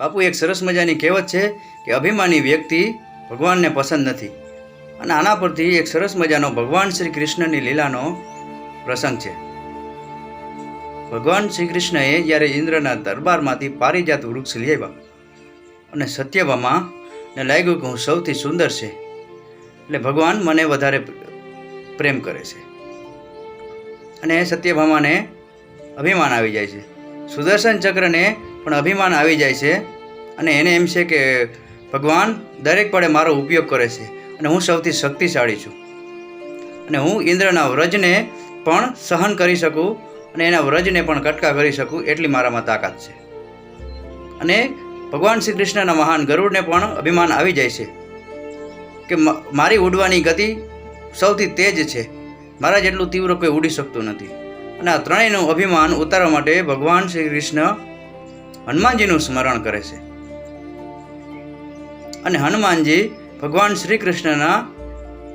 બાપુ, એક સરસ મજાની કહેવત છે કે અભિમાની વ્યક્તિ ભગવાનને પસંદ નથી. અને આના પરથી એક સરસ મજાનો ભગવાન શ્રી કૃષ્ણની લીલાનો પ્રસંગ છે. ભગવાન શ્રી કૃષ્ણએ જ્યારે ઇન્દ્રના દરબારમાંથી પારિજાત વૃક્ષ આવ્યા અને સત્યભામાં ને લાગ્યું કે હું સૌથી સુંદર છે, એટલે ભગવાન મને વધારે પ્રેમ કરે છે. અને સત્યભામાને અભિમાન આવી જાય છે. સુદર્શન ચક્રને પણ અભિમાન આવી જાય છે અને એને એમ છે કે ભગવાન દરેક પળે મારો ઉપયોગ કરે છે અને હું સૌથી શક્તિશાળી છું. અને હું ઇન્દ્રના વ્રજને પણ સહન કરી શકું અને એના વ્રજને પણ કટકા કરી શકું એટલી મારામાં તાકાત છે. અને ભગવાન શ્રી કૃષ્ણના મહાન ગરુડને પણ અભિમાન આવી જાય છે કે મારી ઉડવાની ગતિ સૌથી તેજ છે. મારા જેટલું તીવ્ર કોઈ ઉડી શકતું નથી. અને આ ત્રણેયનું અભિમાન ઉતારવા માટે ભગવાન શ્રી કૃષ્ણ હનુમાનજીનું સ્મરણ કરે છે. અને હનુમાનજી ભગવાન શ્રી કૃષ્ણના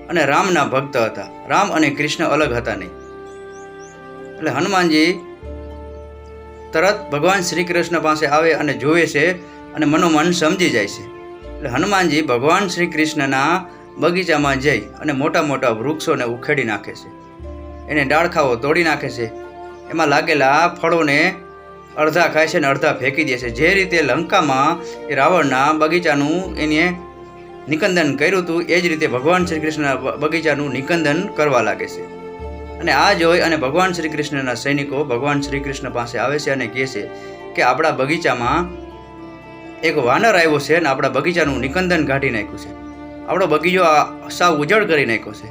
અને રામના ભક્ત હતા. રામ અને કૃષ્ણ અલગ હતા નહીં. એટલે હનુમાનજી તરત ભગવાન શ્રી કૃષ્ણ પાસે આવે અને જોવે છે અને મનોમન સમજી જાય છે. એટલે હનુમાનજી ભગવાન શ્રી કૃષ્ણના બગીચામાં જઈ અને મોટા મોટા વૃક્ષોને ઉખેડી નાખે છે. એને ડાળખાઓ તોડી નાખે છે. એમાં લાગેલા ફળોને અડધા ખાય છે ને અડધા ફેંકી દે છે. જે રીતે લંકામાં એ રાવણના બગીચાનું એને નિકંદન કર્યું હતું, એ જ રીતે ભગવાન શ્રી કૃષ્ણના બગીચાનું નિકંદન કરવા લાગે છે. અને આ જોઈ અને ભગવાન શ્રી કૃષ્ણના સૈનિકો ભગવાન શ્રી કૃષ્ણ પાસે આવે છે અને કહે છે કે આપણા બગીચામાં એક વાનર આવ્યો છે અને આપણા બગીચાનું નિકંદન કાઢી નાખ્યું છે. આપણો બગીચો આ સાવ ઉજળ કરી નાખ્યો છે.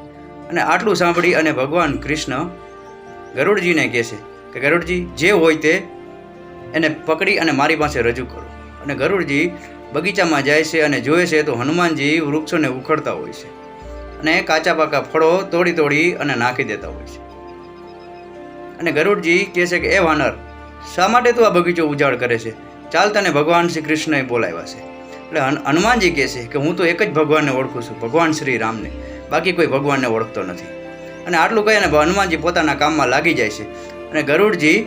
અને આટલું સાંભળી અને ભગવાન કૃષ્ણ ગરુડજીને કહે છે કે ગરુડજી, જે હોય તે એને પકડી અને મારી પાસે રજૂ કરો. અને ગરુડજી બગીચામાં જાય છે અને જોવે છે તો હનુમાનજી વૃક્ષોને ઉખડતા હોય છે અને કાચા પાકા ફળો તોડી તોડી અને નાખી દેતા હોય છે. અને ગરુડજી કહે છે કે, એ વાનર, શા માટે તું આ બગીચો ઉજાડ કરે છે? ચાલ તને ભગવાન શ્રી કૃષ્ણએ બોલાવ્યા છે. એટલે હન- હનુમાનજી કહે છે કે, હું તો એક જ ભગવાનને ઓળખું છું, ભગવાન શ્રી રામને. બાકી કોઈ ભગવાનને ઓળખતો નથી. અને આટલું કહીને હનુમાનજી પોતાના કામમાં લાગી જાય છે. અને ગરુડજી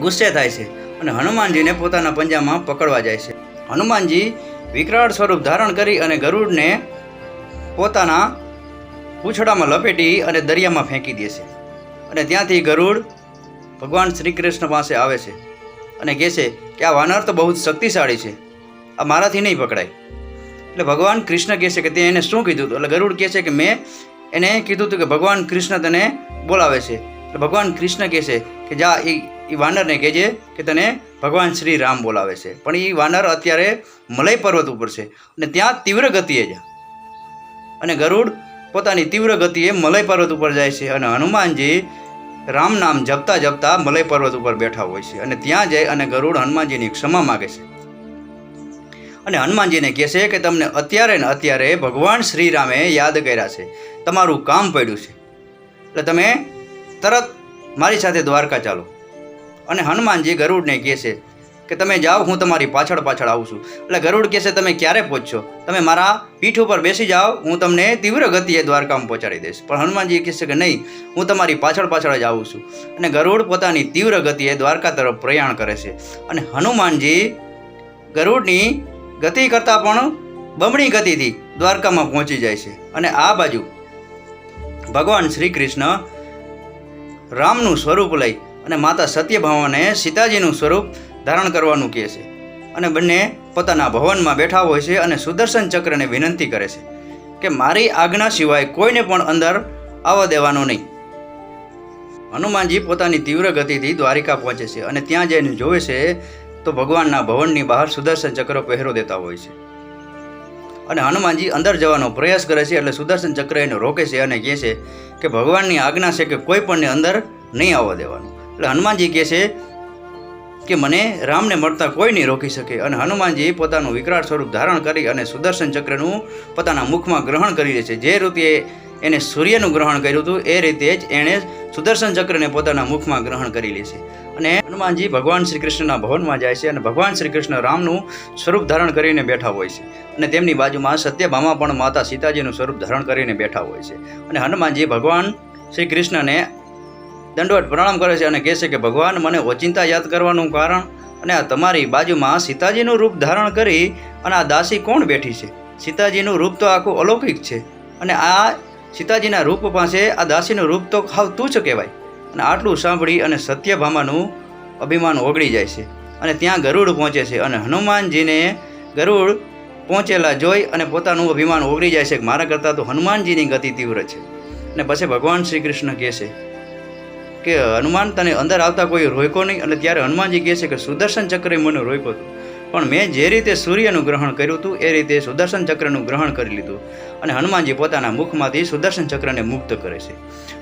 ગુસ્સે થાય છે અને હનુમાનજીને પોતાના પંજામાં પકડવા જાય છે. હનુમાનજી વિકરાળ સ્વરૂપ ધારણ કરી અને ગરુડને પોતાના પૂંછડામાં લપેટી અને દરિયામાં ફેંકી દે છે. અને ત્યાંથી ગરુડ ભગવાન શ્રી કૃષ્ણ પાસે આવે છે અને કહે છે કે આ વાનર તો બહુ જ શક્તિશાળી છે. આ મારાથી નહીં પકડાય. એટલે ભગવાન કૃષ્ણ કહે છે કે તે એને શું કીધું હતું? એટલે ગરુડ કહે છે કે મેં એને કીધું હતું કે ભગવાન કૃષ્ણ તને બોલાવે છે. એટલે ભગવાન કૃષ્ણ કહે છે કે જા એ એ વાનરને કહેજે કે તને ભગવાન શ્રી રામ બોલાવે છે. પણ એ વાનર અત્યારે મલય પર્વત ઉપર છે અને ત્યાં તીવ્ર ગતિએ છે અને ગરુડ પોતાની તીવ્ર ગતિએ મલય પર્વત ઉપર જાય છે અને હનુમાનજી રામ નામ જપતા જપતા મલય પર્વત ઉપર બેઠા હોય છે અને ત્યાં જઈ અને ગરુડ હનુમાનજીની ક્ષમા માગે છે. અને હનુમાનજીને કહે છે કે તમને અત્યારે ને અત્યારે ભગવાન શ્રીરામે યાદ કર્યા છે. તમારું કામ પડ્યું છે. એટલે તમે તરત મારી સાથે દ્વારકા ચાલો. અને હનુમાનજી ગરુડને કહે છે કે તમે જાઓ, હું તમારી પાછળ પાછળ આવું છું. એટલે ગરુડ કહેશે, તમે ક્યારે પહોંચશો? તમે મારા પીઠ ઉપર બેસી જાઓ, હું તમને તીવ્ર ગતિએ દ્વારકામાં પહોંચાડી દઈશ. પણ હનુમાનજી કહેશે કે નહીં, હું તમારી પાછળ પાછળ જ આવું છું. અને ગરુડ પોતાની તીવ્ર ગતિએ દ્વારકા તરફ પ્રયાણ કરે છે. અને હનુમાનજી ગરુડની ગતિ કરતાં પણ બમણી ગતિથી દ્વારકામાં પહોંચી જાય છે. અને આ બાજુ ભગવાન શ્રી કૃષ્ણ રામનું સ્વરૂપ લઈ અને માતા સત્યભામાને સીતાજીનું સ્વરૂપ ધારણ કરવાનું કહે છે અને બંને પોતાના ભવનમાં બેઠા હોય છે અને સુદર્શન ચક્રને વિનંતી કરે છે કે મારી આજ્ઞા સિવાય કોઈને પણ અંદર આવવા દેવાનો નહીં. હનુમાનજી પોતાની તીવ્ર ગતિથી દ્વારિકા પહોંચે છે અને ત્યાં જઈને જોવે છે તો ભગવાનના ભવનની બહાર સુદર્શન ચક્ર પહેરો દેતા હોય છે. અને હનુમાનજી અંદર જવાનો પ્રયાસ કરે છે એટલે સુદર્શન ચક્ર એને રોકે છે અને કહે છે કે ભગવાનની આજ્ઞા છે કે કોઈ પણને અંદર નહીં આવવા દેવાનું. એટલે હનુમાનજી કહે છે કે મને રામને મળતા કોઈ નહીં રોકી શકે. અને હનુમાનજી પોતાનું વિકરાળ સ્વરૂપ ધારણ કરી અને સુદર્શન ચક્રનું પોતાના મુખમાં ગ્રહણ કરી લે છે. જે રીતે એને સૂર્યનું ગ્રહણ કર્યું હતું, એ રીતે જ એણે સુદર્શન ચક્રને પોતાના મુખમાં ગ્રહણ કરી લે છે. અને હનુમાનજી ભગવાન શ્રી કૃષ્ણના ભવનમાં જાય છે અને ભગવાન શ્રી કૃષ્ણ રામનું સ્વરૂપ ધારણ કરીને બેઠા હોય છે. અને તેમની બાજુમાં સત્યભામા પણ માતા સીતાજીનું સ્વરૂપ ધારણ કરીને બેઠા હોય છે. અને હનુમાનજી ભગવાન શ્રી કૃષ્ણને દંડવત પ્રણામ કરે છે અને કહે છે કે, ભગવાન, મને ઓચિંતા યાદ કરવાનું કારણ અને આ તમારી બાજુમાં સીતાજીનું રૂપ ધારણ કરી અને આ દાસી કોણ બેઠી છે? સીતાજીનું રૂપ તો આખું અલૌકિક છે અને આ સીતાજીના રૂપ પાસે આ દાસીનું રૂપ તો ખાવ તુચ્છ કહેવાય. અને આટલું સાંભળી અને સત્યભામાનું અભિમાન ઓગળી જાય છે અને ત્યાં ગરુડ પહોંચે છે અને હનુમાનજીને ગરુડ પહોંચેલા જોઈ અને પોતાનું અભિમાન ઓગળી જાય છે મારા કરતાં તો હનુમાનજીની ગતિ તીવ્ર છે. અને પછી ભગવાન શ્રી કૃષ્ણ કહે છે કે હનુમાન તને અંદર આવતા કોઈ રોક્યો નહીં. અને ત્યારે હનુમાનજી કહે છે કે સુદર્શન ચક્રે મને રોક્યો હતો પણ મેં જે રીતે સૂર્યનું ગ્રહણ કર્યું હતું એ રીતે સુદર્શન ચક્રનું ગ્રહણ કરી લીધું. અને હનુમાનજી પોતાના મુખમાંથી સુદર્શન ચક્રને મુક્ત કરે છે.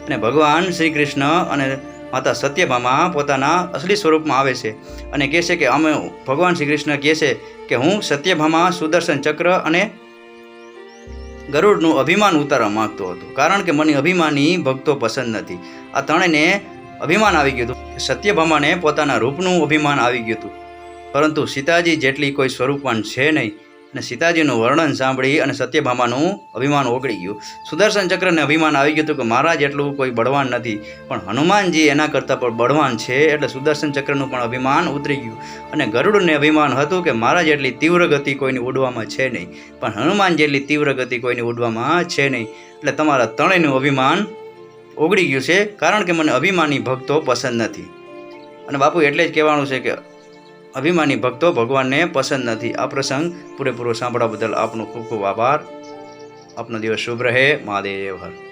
અને ભગવાન શ્રી કૃષ્ણ અને માતા સત્યભામા પોતાના અસલી સ્વરૂપમાં આવે છે અને કહે છે કે અમે ભગવાન શ્રી કૃષ્ણ કહે છે કે હું સત્યભામા, સુદર્શન ચક્ર અને ગરુડનું અભિમાન ઉતારવા માંગતો હતો. કારણ કે મને અભિમાની ભક્તો પસંદ નથી. આ ત્રણેયને અભિમાન આવી ગયું હતું. સત્યભામાને પોતાના રૂપનું અભિમાન આવી ગયું હતું. પરંતુ સીતાજી જેટલી કોઈ સ્વરૂપવાન છે નહીં અને સીતાજીનું વર્ણન સાંભળી અને સત્યભામાનું અભિમાન ઓગળી ગયું. સુદર્શન ચક્રને અભિમાન આવી ગયું હતું કે મારા જેટલું કોઈ બળવાન નથી, પણ હનુમાનજી એના કરતાં પણ બળવાન છે એટલે સુદર્શન ચક્રનું પણ અભિમાન ઉતરી ગયું. અને ગરુડને અભિમાન હતું કે મારા જેટલી તીવ્ર ગતિ કોઈની ઉડવામાં છે નહીં, પણ હનુમાન જેટલી તીવ્ર ગતિ કોઈની ઉડવામાં છે નહીં. એટલે તમારા ત્રણેયનું અભિમાન ઓગળી ગયું છે, કારણ કે મને અભિમાની ભક્તો પસંદ નથી. અને બાપુ એટલે જ કહેવાનું છે કે અભિમાની ભક્તો ભગવાનને પસંદ નથી. આ પ્રસંગ પૂરેપૂરો સાંભળવા બદલ આપનો ખૂબ ખૂબ આભાર. આપનો દિવસ શુભ રહે. મહાદેવ હર.